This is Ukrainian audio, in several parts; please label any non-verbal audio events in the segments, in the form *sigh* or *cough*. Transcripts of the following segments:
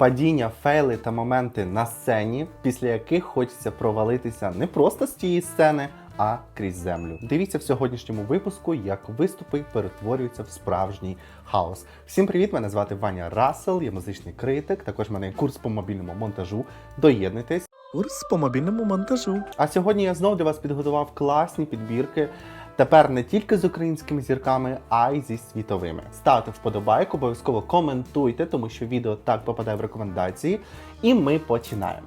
падіння, фейли та моменти на сцені, після яких хочеться провалитися не просто з тієї сцени, а крізь землю. Дивіться в сьогоднішньому випуску, як виступи перетворюються в справжній хаос. Всім привіт! Мене звати Ваня Рассел, я музичний критик. Також в мене є курс по мобільному монтажу. Доєднуйтесь. Курс по мобільному монтажу. А сьогодні я знову для вас підготував класні підбірки. Тепер не тільки з українськими зірками, а й зі світовими. Ставте вподобайку, обов'язково коментуйте, тому що відео так попадає в рекомендації. І ми починаємо.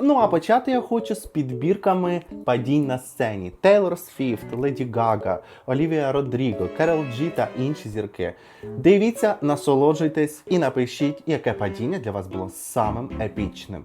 Ну а почати я хочу з підбірками падінь на сцені: Тейлор Свіфт, Леді Гага, Олівія Родріго, Керол Джі та інші зірки. Дивіться, насолоджуйтесь і напишіть, яке падіння для вас було самим епічним.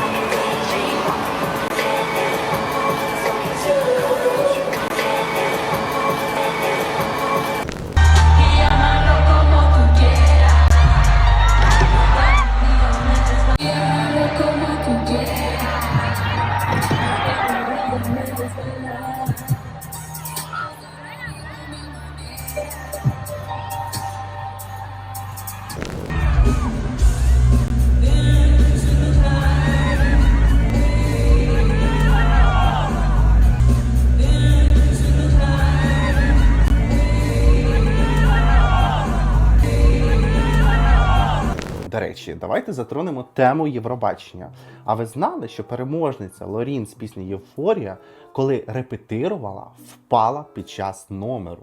До речі, давайте затронемо тему Євробачення. А ви знали, що переможниця Лорін з пісні Євфорія, коли репетирувала, впала під час номеру.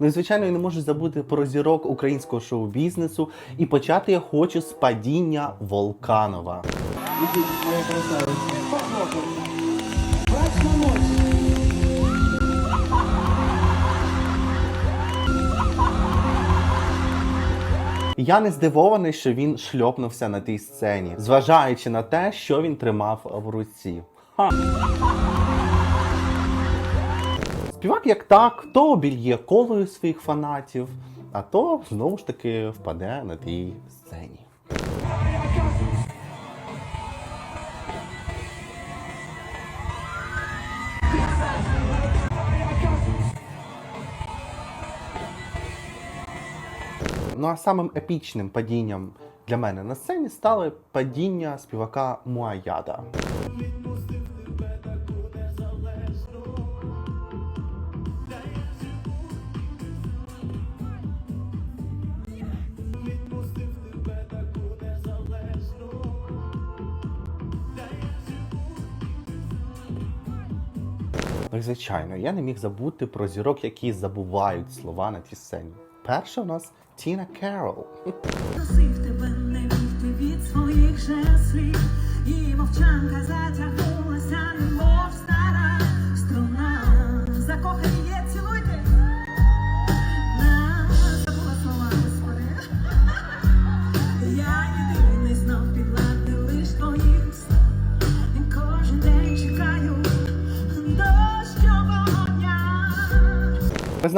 Ну і звичайно, я не можу забути про зірок українського шоу-бізнесу. І почати я хочу з падіння Волканова. Я не здивований, що він шльопнувся на тій сцені, зважаючи на те, що він тримав в руці. Ха. Співак як так, то обільє колою своїх фанатів, а то знову ж таки впаде на тій сцені. Ну а самим епічним падінням для мене на сцені стало падіння співака Муаяда. Ну звичайно, я не міг забути про зірок, які забувають слова на тій сцені. Перша у нас Тіна Керол. Просив тебе не від своїх же слів, і мовчанка затягнулася,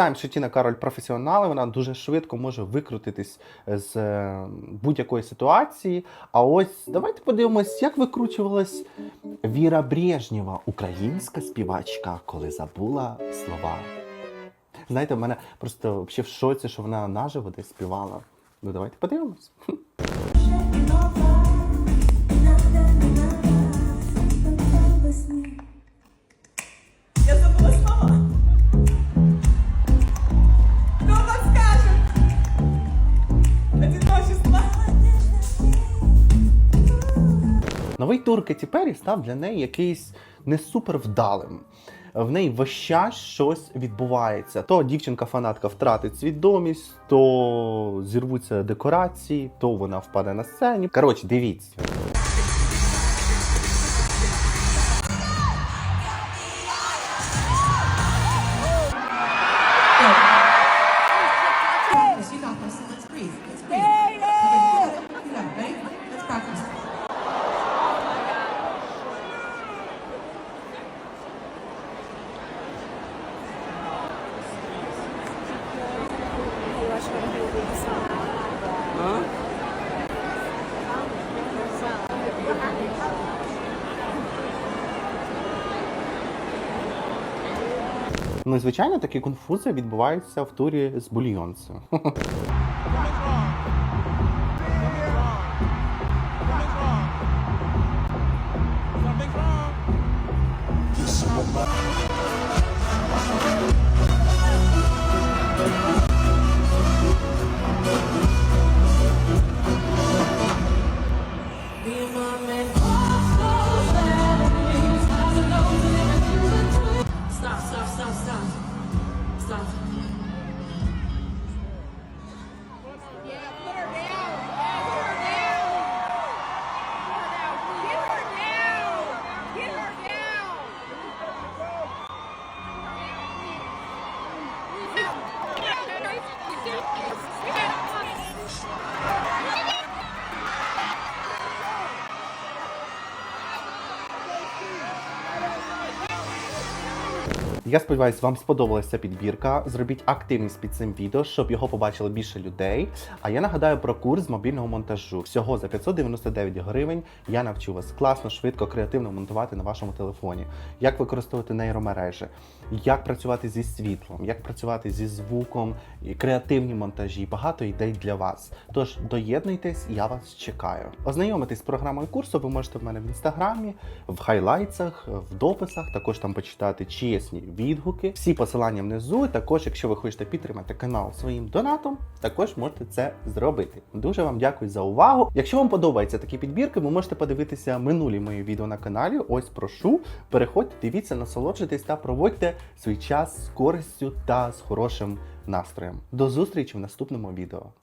знаємо, що Тіна Кароль професіонал, вона дуже швидко може викрутитись з е, будь-якої ситуації. А ось давайте подивимось, як викручувалась Віра Брежнєва, українська співачка, коли забула слова. Знаєте, в мене просто ще в шоці, що вона наживо десь співала. Ну давайте подивимось. Новий тур Кеті Перрі став для неї якийсь не супер вдалим. В неї весь час щось відбувається. То дівчинка-фанатка втратить свідомість, то зірвуться декорації, то вона впаде на сцені. Коротше, дивіться. Ну, такі конфузи відбуваються в турі з бульйонцем. *laughs* Я сподіваюся, вам сподобалася підбірка. Зробіть активність під цим відео, щоб його побачили більше людей. А я нагадаю про курс мобільного монтажу. Всього за 599 гривень я навчу вас класно, швидко, креативно монтувати на вашому телефоні, як використовувати нейромережі, як працювати зі світлом, як працювати зі звуком, і креативні монтажі. Багато ідей для вас. Тож доєднуйтесь, я вас чекаю. Ознайомитись з програмою курсу ви можете в мене в інстаграмі, в хайлайтсах, в дописах. Також там почитати чесні відгуки. Всі посилання внизу. Також, якщо ви хочете підтримати канал своїм донатом, також можете це зробити. Дуже вам дякую за увагу. Якщо вам подобаються такі підбірки, ви можете подивитися минулі мої відео на каналі. Ось прошу. Переходьте, дивіться, насолоджуйтесь та проводьте свій час з користю та з хорошим настроєм. До зустрічі в наступному відео.